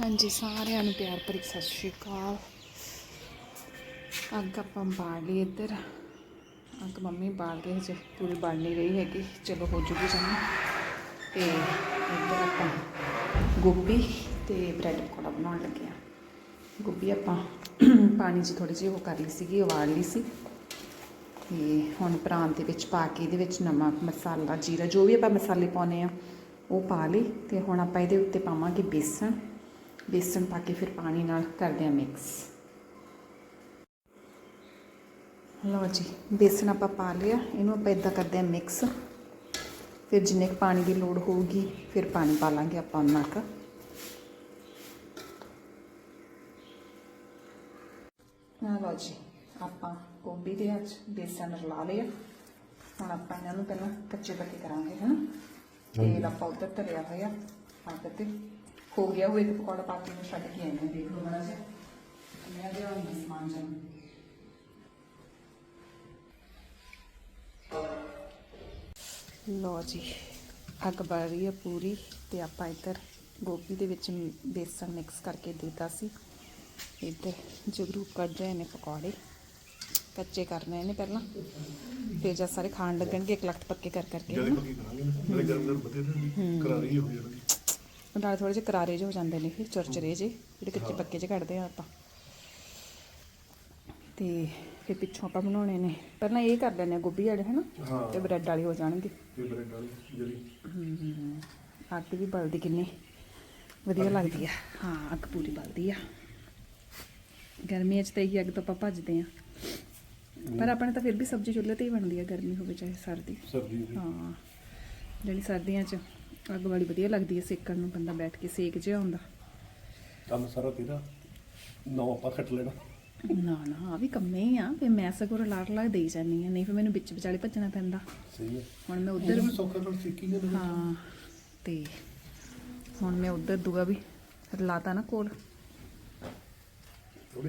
ਹਾਂਜੀ, ਸਾਰਿਆਂ ਨੂੰ ਪਿਆਰ ਭਰੀ ਸਤਿ ਸ਼੍ਰੀ ਅਕਾਲ। ਅੱਗ ਆਪਾਂ ਬਾਲ ਲਈ ਇੱਧਰ। ਅੱਗ ਮੰਮੀ ਬਾਲ ਕੇ ਹਜੇ ਪੂਰੀ ਬਣ ਨਹੀਂ ਰਹੀ ਹੈਗੀ। ਚਲੋ, ਹੋ ਜੂਗੀ ਜਮਾ। ਤੇ ਇੱਧਰ ਆਪਾਂ ਗੋਭੀ ਤੇ ਬ੍ਰੈਡ ਪਕੌੜਾ ਬਣਾਉਣ ਲੱਗੇ ਆ ਗੋਭੀ ਆਪਾਂ ਪਾਣੀ 'ਚ ਥੋੜੀ ਜਿਹੀ ਉਹ ਕਰ ਲਈ ਸੀਗੀ, ਉਬਾਲ ਲਈ ਸੀ। ਤੇ ਹੁਣ ਪ੍ਰਾਂਤ ਦੇ ਵਿੱਚ ਪਾ ਕੇ ਇਹਦੇ ਵਿੱਚ ਨਮਕ, ਮਸਾਲਾ, ਜੀਰਾ, ਜੋ ਵੀ ਆਪਾਂ ਮਸਾਲੇ ਪਾਉਨੇ ਆ, ਉਹ ਪਾ ਲਈ ਤੇ ਹੁਣ ਆਪਾਂ ਇਹਦੇ ਉੱਤੇ ਪਾਵਾਂਗੇ ਬੇਸਣ। ਬੇਸਣ ਪਾ ਕੇ ਫਿਰ ਪਾਣੀ ਨਾਲ ਕਰਦੇ ਆ ਮਿਕਸ ਲਓ ਜੀ ਬੇਸਣ ਆਪਾਂ ਪਾ ਲਿਆ ਇਹਨੂੰ ਆਪਾਂ ਇਦਾਂ ਕਰਦੇ ਆ ਮਿਕਸ ਫਿਰ ਜਿੰਨੇ ਕੁ ਪਾਣੀ ਦੀ ਲੋੜ ਹੋਊਗੀ ਫਿਰ ਪਾਣੀ ਪਾ ਲਾਂਗੇ ਆਪਾਂ ਉਹਨਾਂ ਕੁ। ਲਓ ਜੀ ਆਪਾਂ ਗੋਭੀ ਦੇ ਵਿੱਚ ਬੇਸਣ ਰਲਾ ਲਿਆ। ਹੁਣ ਆਪਾਂ ਇਹਨਾਂ ਨੂੰ ਪਹਿਲਾਂ ਕੱਚੇ ਪੱਕੇ ਕਰਾਂਗੇ ਹਨਾ? ਤੇਲ ਆਪਾਂ ਉੱਧਰ ਧਰਿਆ ਹੋਇਆ ਅੱਗ ਤੇ। ਹੋ ਗਿਆ ਉਹ ਇੱਕ ਪਕੌੜਾ ਪਾ ਕੇ ਮੈਂ ਛੱਡ ਕੇ ਆਈ ਹਾਂ ਦੇਖ ਲਓ ਬੜਾ ਜਿਹਾ। ਮੈਂ ਜਿਹੜਾ ਸਮਾਨ ਜਨ ਲੋ ਜੀ ਅੱਗ ਬਲ ਰਹੀ ਹੈ ਪੂਰੀ ਤੇ ਆਪਾਂ ਇੱਧਰ ਗੋਭੀ ਦੇ ਵਿੱਚ ਬੇਸਣ ਮਿਕਸ ਕਰਕੇ ਦਿੱਤਾ ਸੀ। ਇੱਧਰ ਜਗਰੂ ਕੱਢ ਰਹੇ ਨੇ ਪਕੌੜੇ। ਕੱਚੇ ਕਰਨੇ ਨੇ ਪਹਿਲਾਂ। ਫਿਰ ਜਦ ਸਾਰੇ ਖਾਣ ਲੱਗਣਗੇ ਇੱਕ ਲੱਖ ਪੱਕੇ ਕਰ ਕਰਕੇ ਜ਼ਿਆਦਾ ਪੱਕੀ ਕਰਾਂਗੇ? ਨਾ ਨਾਲੇ ਗਰਮ ਗਰਮ ਰਹਿਣਗੇ ਕਰਾਰੀ ਹੋ ਜਾਣਗੇ। ਨਾਲ ਥੋੜੇ ਜਿਹੇ ਕਰਾਰੇ ਜਿਹੇ ਹੋ ਜਾਂਦੇ ਨੇ ਫਿਰ ਚੁਰਚਰੇ ਜਿਹੇ ਜਿਹੜੇ ਕੱਚੇ ਪੱਕੇ ਜਿਹੇ ਕੱਢਦੇ ਆ ਆਪਾਂ। ਤੇ ਫਿਰ ਪਿੱਛੋਂ ਆਪਾਂ ਬਣਾਉਣੇ ਨੇ। ਪਹਿਲਾਂ ਇਹ ਕਰ ਲੈਣੇ ਆ ਗੋਭੀ ਵਾਲੇ ਹਨਾ। ਤੇ ਬ੍ਰੈਡ ਵਾਲੇ ਹੋ ਜਾਣਗੇ। ਤੇ ਬ੍ਰੈਡ ਵਾਲੀ ਜਿਹੜੀ। ਅੱਗ ਵੀ ਬਲਦੀ ਕਿੰਨੀ। ਵਧੀਆ ਲੱਗਦੀ ਆ। ਹਾਂ ਅੱਗ ਪੂਰੀ ਬਲਦੀ ਆ। ਗਰਮੀਆਂ 'ਚ ਤਾਂ ਇਹੀ ਅੱਗ ਤੋਂ ਆਪਾਂ ਭੱਜਦੇ ਆ। ਪਰ ਆਪਣੇ ਤਾਂ ਫਿਰ ਵੀ ਸਬਜ਼ੀ ਚੁੱਲ੍ਹੇ ਤੇ ਹੀ ਬਣਦੀ ਆ ਗਰਮੀ ਹੋਵੇ ਚਾਹੇ ਸਰਦੀ। ਸਰਦੀ ਹਾਂ। ਜਿਹੜੀ ਸਰਦੀਆਂ 'ਚ ਅੱਗ ਵਾਲੀ ਵਧੀਆ ਲੱਗਦੀ ਹੈ ਸੇਕਣ ਨੂੰ ਬੰਦਾ ਬੈਠ ਕੇ ਸੇਕ ਜਿਹਾ ਆਉਂਦਾ ਕੰਮ ਸਾਰਾ ਤੇਰਾ ਨੌ ਆਪਾਂ ਖੱਟ ਲੈਣਾ। ਨਾ ਨਾ ਆ ਵੀ ਕੰਮੇ ਹੀ ਆ ਫਿਰ ਮੈਂ ਸਗੋਂ ਲਾੜ ਲਾ ਦੇਈ ਜਾਂਦੀ ਆ ਨਹੀਂ ਫਿਰ ਮੈਨੂੰ ਵਿੱਚ ਵਿਚਾਲੇ ਭੱਜਣਾ ਪੈਂਦਾ। ਸਹੀ ਹੈ। ਹੁਣ ਮੈਂ ਉਧਰ ਵੀ ਸੌਖਾ ਕਰ ਸਿੱਕੀ ਨੇ। ਹਾਂ ਤੇ ਹੁਣ ਮੈਂ ਉਧਰ ਦੂਗਾ ਵੀ ਲਾਤਾ ਨਾ ਕੋਲ।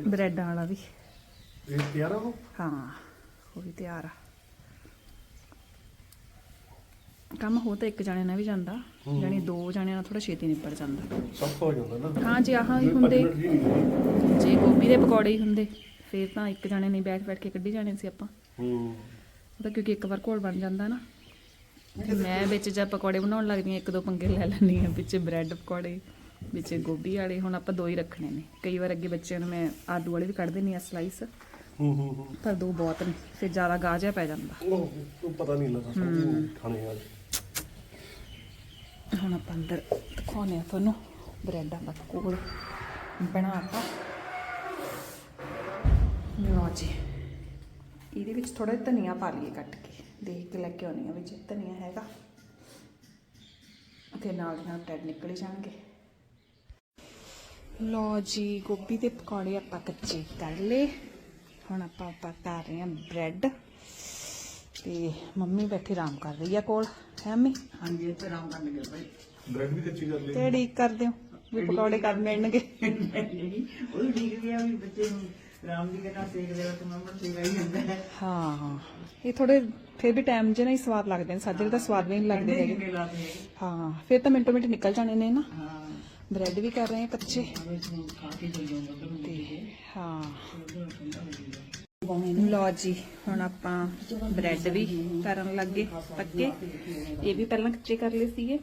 ਬ੍ਰੈਡਾਂ ਵਾਲਾ ਵੀ। ਇਹ ਤਿਆਰ ਆ ਉਹ? ਹਾਂ ਉਹ ਵੀ ਤਿਆਰ ਆ। ਕੰਮ ਹੋ ਤਾਂ ਇੱਕ ਜਣੇ ਨਾਲ ਵੀ ਜਾਂਦਾ ਜਾਣੀ ਦੋ ਜਣਿਆਂ ਨਾਲ ਥੋੜਾ ਛੇਤੀ ਨਿਪਟ ਜਾਂਦਾ। ਸੌਖਾ ਹੋ ਜਾਂਦਾ ਨਾ। ਹਾਂ ਜੇ ਆਹ ਹੀ ਹੁੰਦੇ ਜੇ ਗੋਭੀ ਦੇ ਪਕੌੜੇ ਹੀ ਹੁੰਦੇ ਫੇਰ ਤਾਂ ਇੱਕ ਜਣੇ ਨਹੀਂ ਬੈਠ ਬੈਠ ਕੇ ਕੱਢੀ ਜਾਣੇ ਸੀ ਆਪਾਂ। ਹੂੰ। ਉਹ ਤਾਂ ਕਿਉਂਕਿ ਇੱਕ ਵਾਰ ਘੋਲ ਬਣ ਜਾਂਦਾ ਨਾ। ਤੇ ਮੈਂ ਵਿੱਚ ਜਦ ਪਕੌੜੇ ਬਣਾਉਣ ਲੱਗਦੀ ਇੱਕ ਦੋ ਪੰਗੇ ਲੈ ਲੈਂਦੀ ਹਾਂ ਵਿੱਚ ਬ੍ਰੈਡ ਪਕੌੜੇ ਵਿੱਚ ਗੋਭੀ ਵਾਲੇ ਹੁਣ ਆਪਾਂ ਦੋ ਹੀ ਰੱਖਣੇ ਨੇ। ਕਈ ਵਾਰ ਅੱਗੇ ਬੱਚਿਆਂ ਨੂੰ ਮੈਂ ਆਲੂ ਵਾਲੇ ਵੀ ਕੱਢ ਦਿੰਦੀ ਆ ਸਲਾਈਸ ਹੂੰ ਹੂੰ ਪਰ ਦੋ ਬਹੁਤ ਨੇ ਫਿਰ ਜ਼ਿਆਦਾ ਗਾਹ ਜਿਹਾ ਪੈ ਜਾਂਦਾ। ਉਹ ਪਤਾ ਨਹੀਂ ਲੱਗਦਾ ਖਾਣੇ ਆ ਹੁਣ ਆਪਾਂ ਅੰਦਰ ਦਿਖਾਉਂਦੇ ਆ ਤੁਹਾਨੂੰ ਬ੍ਰੈਡਾਂ ਦਾ ਕੋਲ ਬਣਾਤਾ। ਲਓ ਜੀ, ਇਹਦੇ ਵਿੱਚ ਥੋੜਾ ਜਿਹਾ ਧਨੀਆ ਪਾ ਲਈਏ ਕੱਟ ਕੇ। ਦੇਖ ਕੇ ਲੈ ਕੇ ਆਉਣੀ ਆ ਵਿੱਚ ਧਨੀਆ ਹੈਗਾ, ਤੇ ਨਾਲ ਨਾਲ ਬ੍ਰੈਡ ਨਿਕਲ ਜਾਣਗੇ। ਲਓ ਜੀ, ਗੋਭੀ ਦੇ ਪਕੌੜੇ ਆਪਾਂ ਕੱਚੇ ਕਰ ਲਏ। ਹੁਣ ਆਪਾਂ ਆਪਾਂ ਕਰ ਰਹੇ ਹਾਂ ਬ੍ਰੈਡ। ਤੇ ਮੰਮੀ ਬੈਠੀ ਆਰਾਮ ਕਰ ਰਹੀ ਆ ਕੋਲ। ਹੈ ਮੰਮੀ? ਹਾਂਜੀ ਇੱਥੇ ਆਰਾਮ ਕਰਨ ਲੱਗੇ ਭਾਈ। ਬ੍ਰੈਡ ਵੀ ਕੱਚੀ ਕਰ ਲਈ ਤੇ ਢੀਕ ਕਰਦੇ ਹੋ? ਵੀ ਪਕੌੜੇ ਕਰ ਮਿਲਣਗੇ ਉਹ ਵੀ ਠੀਕ ਗਿਆ ਵੀ ਬੱਚੇ ਨੂੰ ਰਾਮ ਦੀ ਕਹਿੰਦਾ ਸੇਕ ਦੇ ਵਕਤ ਮੰਮਾ ਸੇਕ ਆਈ ਜਾਂਦਾ ਹੈ। ਹਾਂ ਹਾਂ। ਇਹ ਥੋੜੇ ਫਿਰ ਵੀ ਟਾਈਮ ਜਿਹਾ ਨਹੀਂ ਸਵਾਦ ਲੱਗਦੇ ਨੇ ਸਾਜਰੇ ਤਾਂ ਸਵਾਦ ਵੀ ਨਹੀਂ ਲੱਗਦੇ ਹੈਗੇ। ਹੈ ਹਾਂ ਫਿਰ ਤਾਂ ਮਿੰਟੋ ਮਿੰਟ ਨਿਕਲ ਜਾਣੇ ਨੇ ਨਾ। ਹਾਂ। ਬ੍ਰੈਡ ਵੀ ਕਰ ਰਹੇ ਹਾਂ ਕੱਚੇ ਨੂੰ ਨੂੰ ਹਾਂ। ਲਓ ਜੀ ਹੁਣ ਆਪਾਂ ਬ੍ਰੈਡ ਵੀ ਕਰਨ ਲੱਗੇ ਪੱਕੇ। ਇਹ ਵੀ ਪਹਿਲਾਂ ਕੱਚੇ ਕਰ ਲਏ ਸੀਗੇ।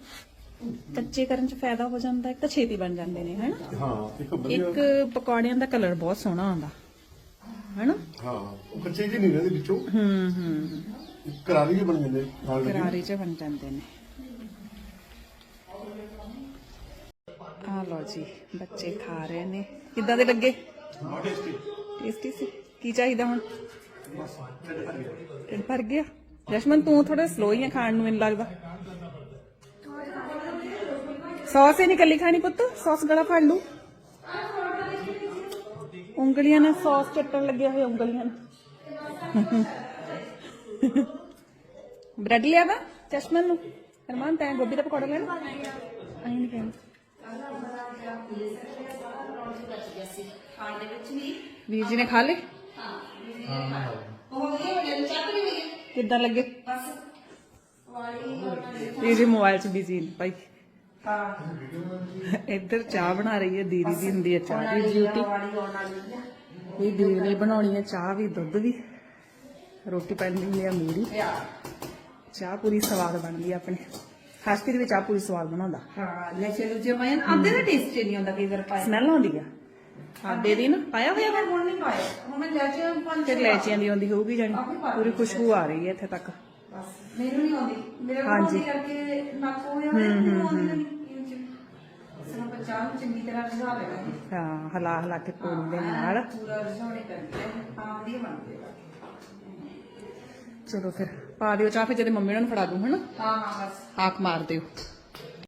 ਕੱਚੇ ਕਰਨ 'ਚ ਫਾਇਦਾ ਹੋ ਜਾਂਦਾ ਇੱਕ ਤਾਂ ਛੇਤੀ ਬਣ ਜਾਂਦੇ ਨੇ ਹੈਨਾ? ਹਾਂ ਇੱਕ ਵਧੀਆ ਇੱਕ ਪਕੌੜਿਆਂ ਦਾ ਕਲਰ ਬਹੁਤ ਸੋਹਣਾ ਆਉਂਦਾ ਹੈਨਾ? ਹਾਂ ਉਹ ਕੱਚੇ ਜਿਹੇ ਨਹੀਂ ਰਹਿੰਦੇ ਵਿੱਚੋਂ। ਹੂੰ ਹੂੰ ਕਰਾਰੀ ਜਿਹੇ ਬਣ ਜਾਂਦੇ ਖਾਣ ਲੱਗੇ। ਕਰਾਰੇ ਚ ਬਣ ਜਾਂਦੇ ਨੇ। ਆ ਲਓ ਜੀ ਬੱਚੇ ਖਾ ਰਹੇ ਨੇ। ਕਿੱਦਾਂ ਦੇ ਲੱਗੇ? ਟੇਸਟੀ ਸੀ? ਕੀ ਚਾਹੀਦਾ ਹੁਣ? ਢਿੱਡ ਭਰ ਗਿਆ? ਜਸ਼ਮਨ ਤੂੰ ਥੋੜਾ ਸਲੋ ਹੀ ਆ ਖਾਣ ਨੂੰ, ਮੈਨੂੰ ਲੱਗਦਾ। ਸੌਸ ਹੀ ਨਹੀਂ ਕੱਲੀ ਖਾਣੀ ਪੁੱਤ, ਸੌਸ ਗਲਾ ਫੜ ਲੂ ਉਂਗਲੀਆਂ ਨਾਲ ਸੌਸ ਚੱਟਣ ਲੱਗਿਆ ਹੋਇਆ, ਉਂਗਲੀਆਂ ਨਾਲ। ਬ੍ਰੈਡ ਲਿਆ ਵਾ ਚਸ਼ਮਨ ਨੂੰ। ਅਰਮਾਨ ਤੈਂ ਗੋਭੀ ਦਾ ਪਕੌੜਾ ਲੈਣਾ? ਆਈ ਨਹੀਂ ਕਹਿੰਦਾ ਵੀਰ ਜੀ ਨੇ ਖਾ ਲੇ ਕਿੱਦਾਂ ਲੱਗੇ? ਵੀਰ ਜੀ ਮੋਬਾਈਲ 'ਚ ਬਿਜ਼ੀ ਨੇ ਭਾਈ। ਹਾਂ ਇੱਧਰ ਚਾਹ ਬਣਾ ਰਹੀ ਹੈ ਦੀਦੀ ਦੀ ਹੁੰਦੀ ਹੈ ਚਾਹ ਦੀ ਡਿਊਟੀ ਵਾਲੀ ਵਾਲੀ ਇਹ ਦੀਦੀ ਬਣਾਉਣੀ ਹੈ ਚਾਹ ਵੀ ਦੁੱਧ ਵੀ। ਰੋਟੀ ਪੈਣੀ ਹੈ ਮੇਰੀ ਚਾਹ ਪੂਰੀ ਸਵਾਦ ਬਣਦੀ ਆਪਣੇ। ਦੇ ਵਿੱਚ ਚਾਹ ਪੂਰੀ ਸਵਾਦ ਬਣਾਉਂਦਾ। ਹਾਂ ਲੈ ਚਲੋ ਜੇ ਮੈਂ ਆਂਦੇ ਦਾ ਟੇਸਟ ਨਹੀਂ ਆਉਂਦਾ ਕਈ ਵਾਰ ਪਾਇਆ। ਸਮੈਲ ਆਉਂਦੀ ਆ। ਹਾਂ ਦੇ ਦੀ ਨਾ? ਪਾਇਆ ਹੋਇਆ? ਹੁਣ ਨਹੀਂ ਪਾਇਆ। ਹੁਣ ਮੈਂ ਲੈ ਕੇ ਪੰਜ ਤੇ ਲੈਚੀਆਂ ਦੀ ਆਉਂਦੀ ਹੋਊਗੀ ਪਾ ਪੂਰੀ ਖੁਸ਼ਬੂ ਆ ਰਹੀ ਹੈ ਇੱਥੇ ਤੱਕ। ਬਸ ਮੈਨੂੰ ਨਹੀਂ ਆਉਂਦੀ। ਮੇਰੇ ਕੋਲ। ਆਉਂਦੀ ਕਰਕੇ ਨੱਕ ਹੋ ਜਾਂਦਾ ਮੈਨੂੰ ਆਉਂਦੀ ਨਹੀਂ। ਸਨ ਬੱਚਾ ਨੂੰ ਚੰਗੀ ਤਰ੍ਹਾਂ ਰਝਾ ਲੈਣਾ। ਹਾਂ ਹਲਾ ਹਲਾ ਕੇ ਪੂਰੀ ਦੇ ਨਾਲ। ਪੂਰਾ ਰਝਾਉਣੇ ਪੈਂਦੇ ਆ ਤਾਂ ਵਧੀਆ ਬਣਦੇ ਆ ਚਲੋ ਫਿਰ ਪਾ ਦਿਓ ਚਾਹ ਫਿਰ ਜਦੇ ਮੰਮੀ ਉਹਨਾਂ ਨੂੰ ਫੜਾ ਦੂੰ ਹਨਾ? ਹਾਂ ਹਾਂ ਬਸ। ਹਾਕ ਮਾਰ ਦਿਓ।